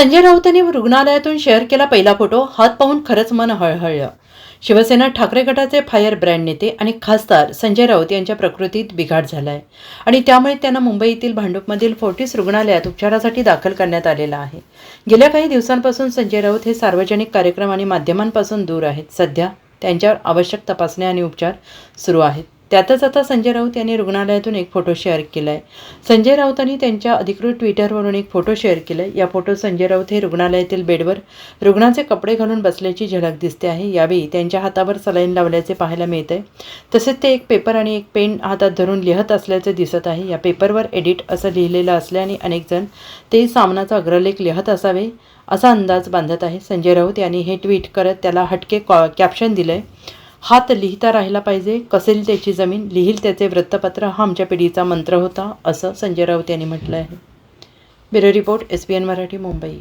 संजय राऊतांनी रुग्णालयातून शेअर केला पहिला फोटो हात पाहून खरंच मन हळहळलं. शिवसेना ठाकरे गटाचे फायर ब्रँड नेते आणि खासदार संजय राऊत यांच्या प्रकृतीत बिघाड झाला आहे आणि त्यामुळे त्यांना मुंबईतील भांडूपमधील फोर्टिस रुग्णालयात उपचारासाठी दाखल करण्यात आलेला आहे. गेल्या काही दिवसांपासून संजय राऊत हे सार्वजनिक कार्यक्रम आणि माध्यमांपासून दूर आहेत. सध्या त्यांच्यावर आवश्यक तपासण्या आणि उपचार सुरू आहेत. त्यातच आता संजय राऊत यांनी रुग्णालयातून एक फोटो शेअर केला आहे संजय राऊतांनी त्यांच्या अधिकृत ट्विटरवरून एक फोटो शेअर केला आहे या फोटो संजय राऊत हे रुग्णालयातील बेडवर रुग्णाचे कपडे घालून बसल्याची झलक दिसते आहे. यावेळी त्यांच्या हातावर सलाईन लावल्याचे पाहायला मिळत आहे तसेच ते एक पेपर आणि एक पेन हातात धरून लिहत असल्याचे दिसत आहे. या पेपरवर एडिट असं लिहिलेलं असल्याने अनेकजण ते सामनाचा अग्रलेख लिहत असावे असा अंदाज बांधत आहे. संजय राऊत यांनी हे ट्विट करत त्याला हटके कॉ कॅप्शन दिलं आहे हात लिहिता राहिला पाहिजे कसेल त्याची जमीन लिहिल त्याचे वृत्तपत्र हा आमच्या पिढीचा मंत्र होता असं संजय राऊत यांनी म्हटलं आहे. Bureau report S P N Marathi Mumbai.